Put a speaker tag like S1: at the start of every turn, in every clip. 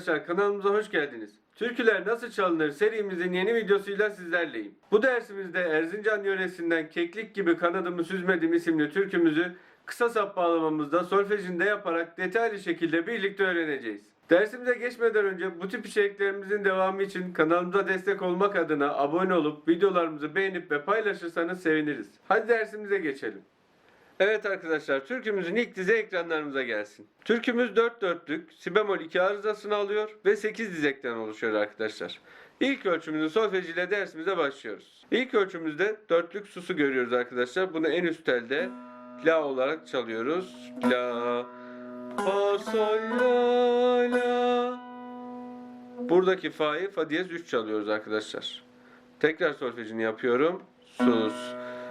S1: Arkadaşlar kanalımıza hoş geldiniz. Türküler nasıl çalınır serimizin yeni videosuyla sizlerleyim. Bu dersimizde Erzincan yöresinden Keklik gibi kanadımı süzmedim isimli türkümüzü kısa sap bağlamamızda solfejinde yaparak detaylı şekilde birlikte öğreneceğiz. Dersimize geçmeden önce bu tip içeriklerimizin devamı için kanalımıza destek olmak adına abone olup videolarımızı beğenip ve paylaşırsanız seviniriz. Hadi dersimize geçelim. Evet arkadaşlar türkümüzün ilk dize ekranlarımıza gelsin. Türkümüz 4 dörtlük, si bemol 2 arızasını alıyor ve 8 dizekten oluşuyor arkadaşlar. İlk ölçümüzün solfej ile dersimize başlıyoruz. İlk ölçümüzde dörtlük susu görüyoruz arkadaşlar. Bunu en üst telde la olarak çalıyoruz. La, fa, sol, la, la. Buradaki fa'yı fa diyez 3 çalıyoruz arkadaşlar. Tekrar solfejini yapıyorum. Sus.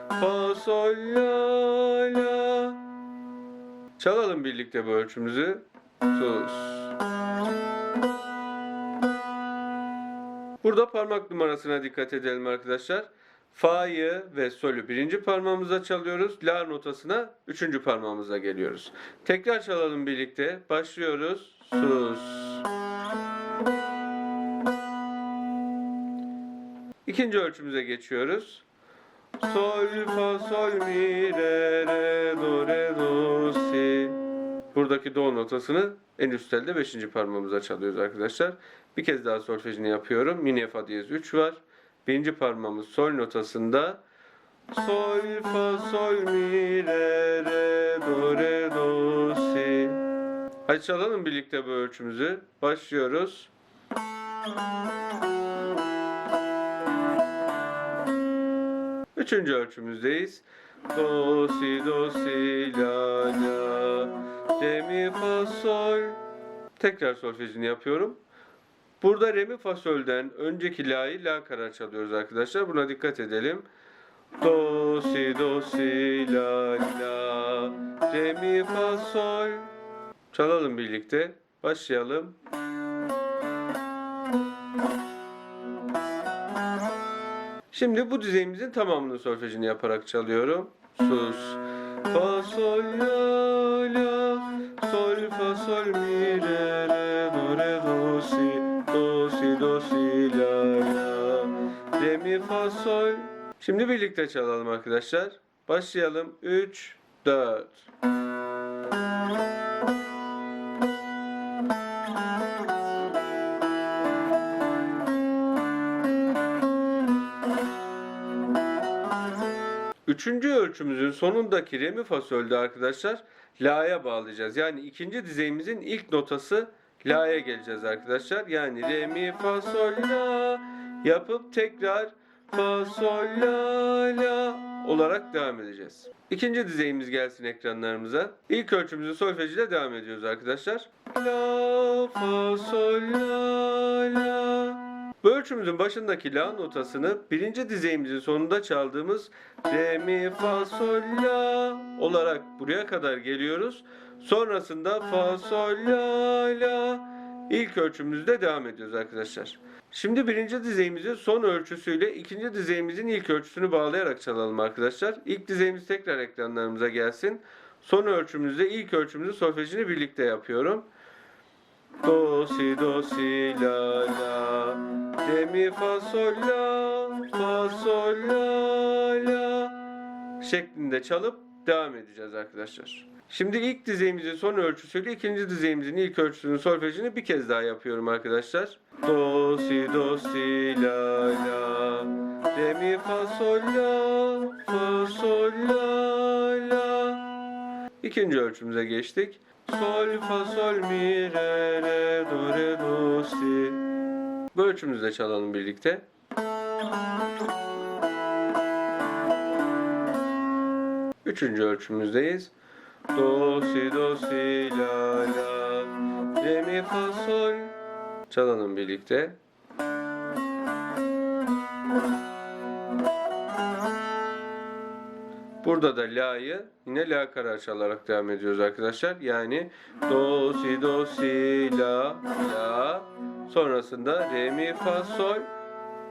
S1: Fa sol la la. Çalalım birlikte bu ölçümüzü. Sus. Burada parmak numarasına dikkat edelim arkadaşlar. Fa'yı ve solü birinci parmağımıza çalıyoruz. La notasına üçüncü parmağımıza geliyoruz. Tekrar çalalım birlikte. Başlıyoruz. Sus. İkinci ölçümüze geçiyoruz. Sol, fa, sol, mi, re, re, do, re, do, si. Buradaki do notasını en üst telde 5. parmağımıza çalıyoruz arkadaşlar. Bir kez daha solfejini yapıyorum. Mi, fa diyez 3 var. Birinci parmağımız sol notasında. Sol, fa, sol, mi, re, re, do, re, do, si. Hadi çalalım birlikte bu ölçümüzü. Başlıyoruz. Üçüncü ölçümüzdeyiz. Do, si, do, si, la, la, re, mi, fa, sol. Tekrar solfejini yapıyorum. Burada re, mi, fa, sol'den önceki la'yı la karar çalıyoruz arkadaşlar. Buna dikkat edelim. Do, si, do, si, la, la, re, mi, fa, sol. Çalalım birlikte. Başlayalım. Şimdi bu düzeyimizin tamamının solfejini yaparak çalıyorum. Sus. Fa sol la la sol fa sol mi re re do re do si do si do si la la re mi fa sol. Şimdi birlikte çalalım arkadaşlar. Başlayalım. 3 4 Üçüncü ölçümüzün sonundaki re mi fa sol'de arkadaşlar la'ya bağlayacağız. Yani ikinci dizeyimizin ilk notası la'ya geleceğiz arkadaşlar. Yani re mi fa la yapıp tekrar fa sol la la olarak devam edeceğiz. İkinci dizeyimiz gelsin ekranlarımıza. İlk ölçümüzün solfejiyle devam ediyoruz arkadaşlar. La fa sol la la bu ölçümüzün başındaki la notasını birinci dizeyimizin sonunda çaldığımız re mi fa sol la olarak buraya kadar geliyoruz. Sonrasında fa sol la la ilk ölçümüzde devam ediyoruz arkadaşlar. Şimdi birinci dizeyimizin son ölçüsüyle ikinci dizeyimizin ilk ölçüsünü bağlayarak çalalım arkadaşlar. İlk dizeyimiz tekrar ekranlarımıza gelsin. Son ölçümüzde ilk ölçümüzün solfejini birlikte yapıyorum. Do si do si la la re mi fa sol la fa sol la la şeklinde çalıp devam edeceğiz arkadaşlar. Şimdi ilk dizeyimizin son ölçüsüyle ikinci dizeyimizin ilk ölçüsünün solfejini bir kez daha yapıyorum arkadaşlar. Do si do si la la re mi fa sol la fa sol la la İkinci ölçümüze geçtik. Sol fa sol mi re re do re do si. Bu ölçümüzde çalalım birlikte. Üçüncü ölçümüzdeyiz. Do si do si la la re mi fa sol. Çalalım birlikte. Burada da la'yı yine la karar çalarak devam ediyoruz arkadaşlar. Yani do si do si la la sonrasında re mi fa sol.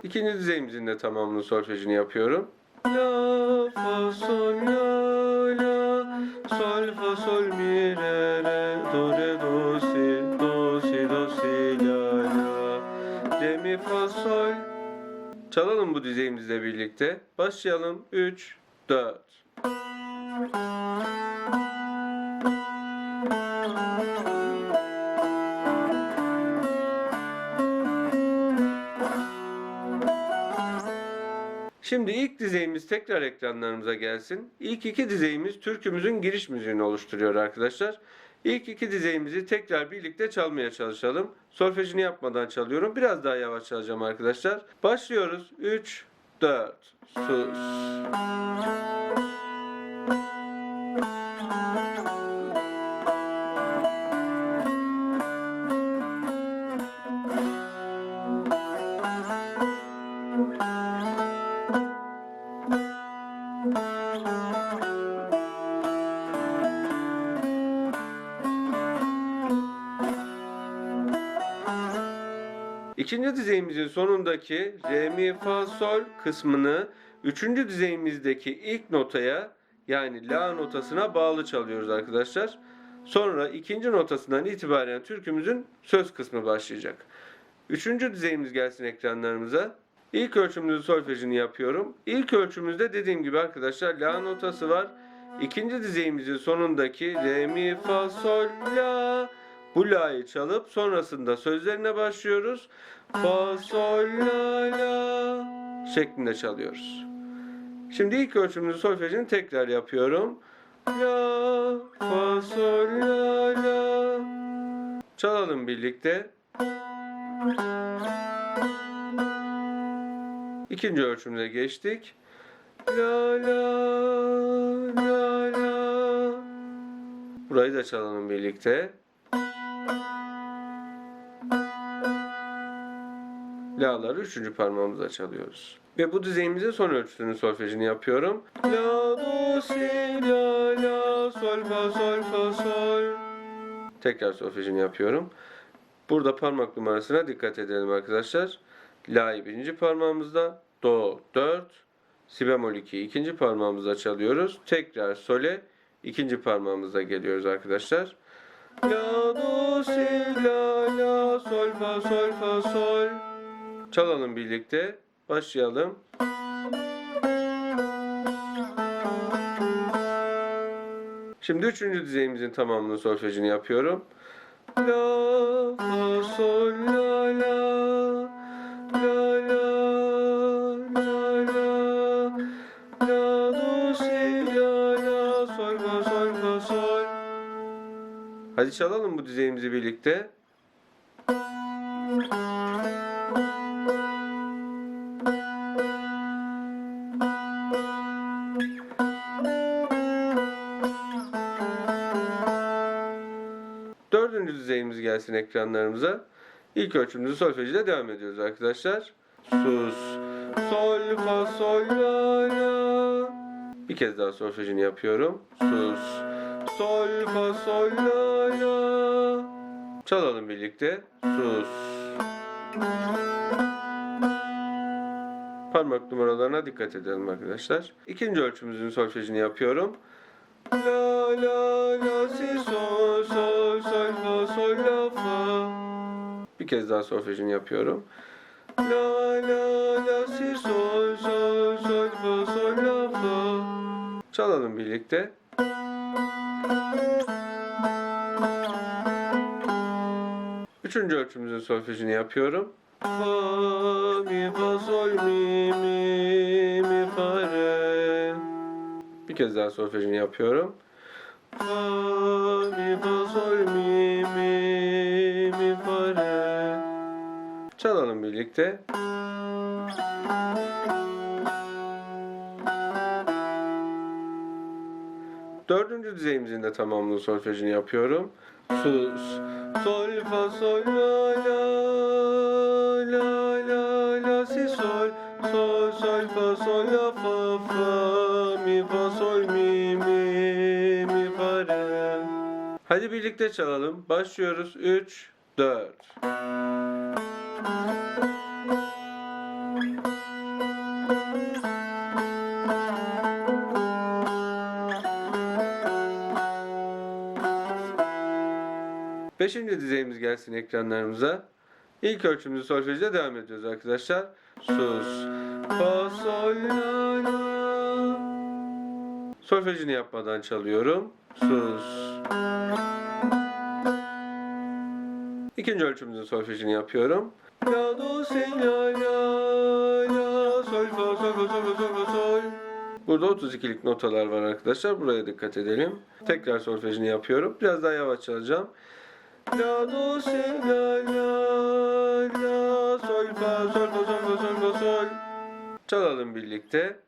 S1: İkinci dizeyimizin de tamamını solfejini yapıyorum. La fa sol la la sol fa sol mi re re do re do si do si do re mi fa sol. Çalalım bu dizeyimizle birlikte. Başlayalım. 3 4 Şimdi ilk dizeyimiz tekrar ekranlarımıza gelsin. İlk iki dizeyimiz türkümüzün giriş müziğini oluşturuyor arkadaşlar. İlk iki dizeyimizi tekrar birlikte çalmaya çalışalım. Solfejini yapmadan çalıyorum. Biraz daha yavaş çalacağım arkadaşlar. Başlıyoruz. 3, 4, sus. İkinci dizeyimizin sonundaki re mi fa sol kısmını üçüncü dizeyimizdeki ilk notaya yani la notasına bağlı çalıyoruz arkadaşlar. Sonra ikinci notasından itibaren türkümüzün söz kısmı başlayacak. Üçüncü dizeyimiz gelsin ekranlarımıza. İlk ölçümümüzün solfejini yapıyorum. İlk ölçümüzde dediğim gibi arkadaşlar la notası var. İkinci dizeyimizin sonundaki re mi fa sol la bu la'yı çalıp sonrasında sözlerine başlıyoruz. Fa sol la la şeklinde çalıyoruz. Şimdi ilk ölçümümüzün solfejini tekrar yapıyorum. La fa sol la la Çalalım birlikte. İkinci ölçümüze geçtik. La la la la Burayı da çalalım birlikte. La'ları üçüncü parmağımıza çalıyoruz. Ve bu dizeyimizin son ölçüsünün solfejini yapıyorum. La, do, si, la, la, sol, fa, sol, fa, sol. Tekrar solfejini yapıyorum. Burada parmak numarasına dikkat edelim arkadaşlar. La'yı birinci parmağımızda, do 4, si bemol 2 ikinci parmağımızda çalıyoruz. Tekrar sole ikinci parmağımızda geliyoruz arkadaşlar. La, do, si, la, la, sol, fa, sol, fa, sol. Çalalım birlikte. Başlayalım. Şimdi üçüncü dizeyimizin tamamını solfejini yapıyorum. La, fa, sol, la, la. La, la, la, la. La, do, si, la, la. Sol, fa, sol, fa, sol. Hadi çalalım bu dizeyimizi birlikte. Dördüncü gelsin ekranlarımıza. İlk ölçümüzü solfej ile devam ediyoruz arkadaşlar. Sus, sol, fa, sol, la, la. Bir kez daha solfejini yapıyorum. Sus, sol, fa, sol, la, la. Çalalım birlikte. Sus. Parmak numaralarına dikkat edelim arkadaşlar. İkinci ölçümüzün solfejini yapıyorum. Bir kez daha solfejini yapıyorum. La la la si sol sol sol fa sol la fa. Çalalım birlikte. Üçüncü ölçümüzün solfejini yapıyorum. Fa mi fa sol mi mi kez daha solfejini yapıyorum. Fa mi fa sol mi mi mi fa re. Çalalım birlikte. Dördüncü dizeyimizin de tamamını solfejini yapıyorum. Sus, sol, fa, sol, la, la, la, la, la, si, sol, sol, sol, fa, sol, la, Hadi birlikte çalalım. Başlıyoruz. 3, 4. Beşinci dizeyimiz gelsin ekranlarımıza. İlk ölçümüzü solfejle devam ediyoruz arkadaşlar. Sus, fa, sol, la, la. Solfejini yapmadan çalıyorum. Sus. İkinci ölçümüzün solfejini yapıyorum. La, do, si, la, la, la, sol, fa, sol, fa, sol, fa, sol, fa, sol. Burada 32'lik notalar var arkadaşlar. Buraya dikkat edelim. Tekrar solfejini yapıyorum. Biraz daha yavaş çalacağım. La, do, si, la, la, la, sol, fa, sol, fa, sol, fa, sol, fa, sol. Çalalım birlikte.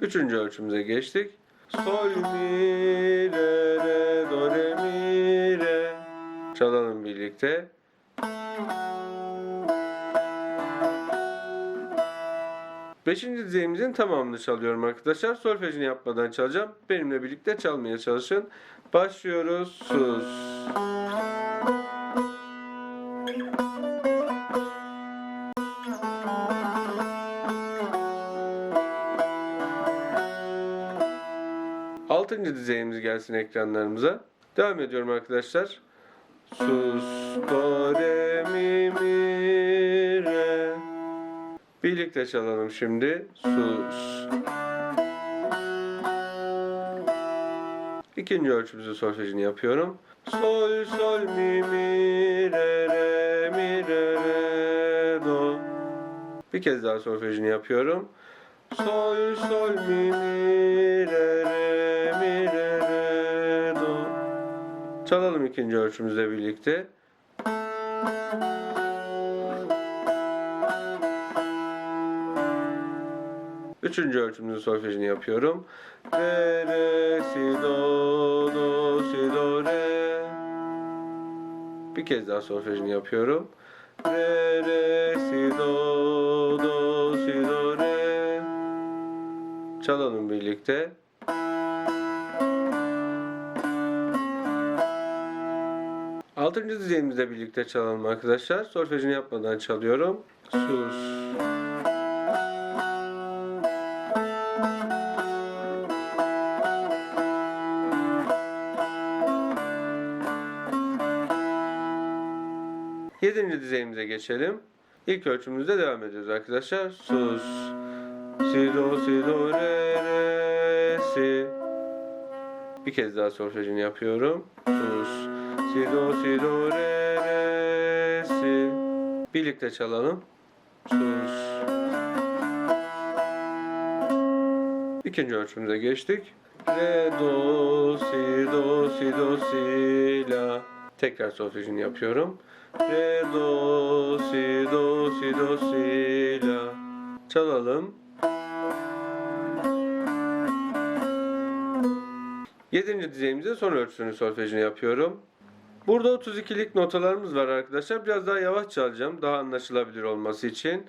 S1: Üçüncü ölçümüze geçtik. Sol, mi, re, re, do, re, mi, re. Çalalım birlikte. Beşinci dizeyimizin tamamını çalıyorum arkadaşlar. Solfejini yapmadan çalacağım. Benimle birlikte çalmaya çalışın. Başlıyoruz. Sus. Dizeyimiz gelsin ekranlarımıza. Devam ediyorum arkadaşlar. Sus, do, re, mi, mi, re. Birlikte çalalım şimdi. Sus. İkinci ölçümüzü solfejini yapıyorum. Sol, sol, mi, mi, re, re, mi, re, re, do. Bir kez daha solfejini yapıyorum. Sol, sol, mi, mi, Çalalım ikinci ölçümüzle birlikte. Üçüncü ölçümüzün solfejini yapıyorum. Re, re, si, do, do, si, do, re. Bir kez daha solfejini yapıyorum. Re, re, si, do, do, si, do, re. Çalalım birlikte. Altıncı dizeyimizle birlikte çalalım arkadaşlar. Solfejini yapmadan çalıyorum. Sus. Yedinci dizeyimize geçelim. İlk ölçümüzde devam ediyoruz arkadaşlar. Sus. Si do si do re re si. Bir kez daha solfejini yapıyorum. Sus. Si do si do re re si. Birlikte çalalım. Sus. İkinci ölçümüze geçtik. Re do si do si do si la. Tekrar solfejini yapıyorum. Re do si do si do si la. Çalalım. Yedinci dizeyimizde son ölçüsünü solfejini yapıyorum. Burada 32'lik notalarımız var arkadaşlar. Biraz daha yavaş çalacağım. Daha anlaşılabilir olması için.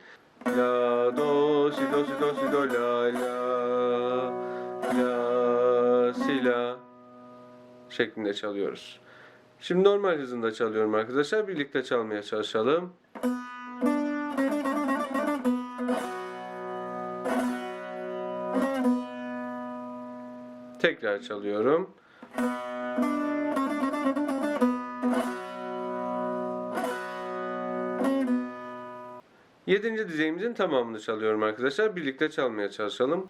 S1: La do si do si do si do la la la si la şeklinde çalıyoruz. Şimdi normal hızında çalıyorum arkadaşlar. Birlikte çalmaya çalışalım. Tekrar çalıyorum. Yedinci dizeyimizin tamamını çalıyorum arkadaşlar. Birlikte çalmaya çalışalım.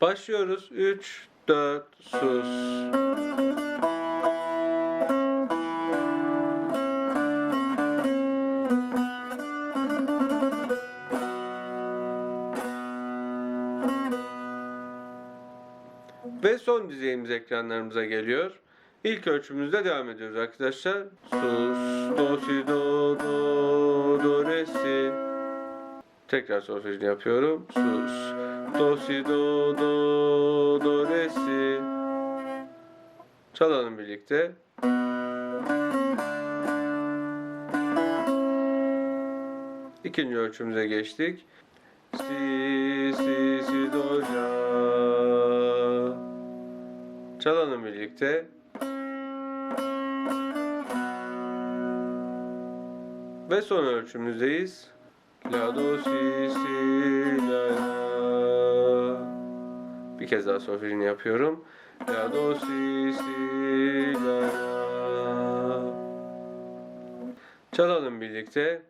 S1: Başlıyoruz. 3, 4, sus. Ve son dizeyimiz ekranlarımıza geliyor. İlk ölçümüzde devam ediyoruz arkadaşlar. Sus, do, si, do, do, do, re, si. Tekrar solfejini yapıyorum. Sus, do, si, do, do, do, re, si. Çalalım birlikte. İkinci ölçümüze geçtik. Si, si, si, do, la. Çalalım birlikte. Ve son ölçümüzdeyiz. La, do, si, si, la. Bir kez daha solfejini yapıyorum. La do si si la la. Çalalım birlikte.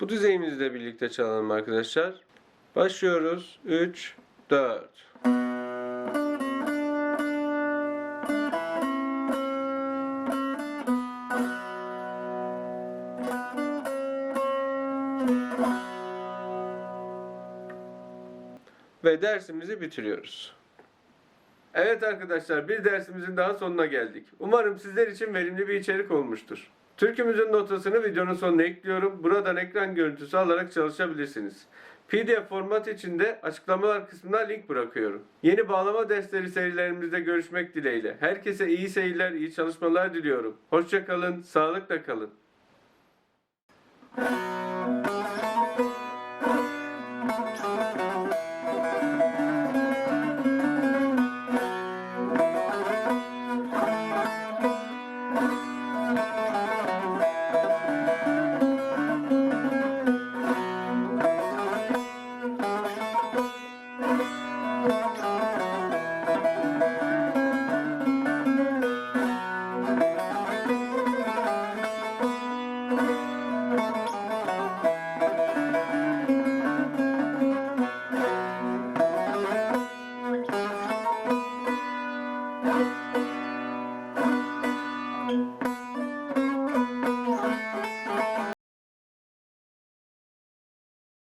S1: Bu düzeyimizi de birlikte çalalım arkadaşlar. Başlıyoruz. 3 4 Dersimizi bitiriyoruz. Evet arkadaşlar bir dersimizin daha sonuna geldik. Umarım sizler için verimli bir içerik olmuştur. Türkümüzün notasını videonun sonuna ekliyorum. Buradan ekran görüntüsü alarak çalışabilirsiniz. PDF format içinde açıklamalar kısmına link bırakıyorum. Yeni bağlama dersleri serilerimizde görüşmek dileğiyle. Herkese iyi seyirler, iyi çalışmalar diliyorum. Hoşçakalın, sağlıkla kalın.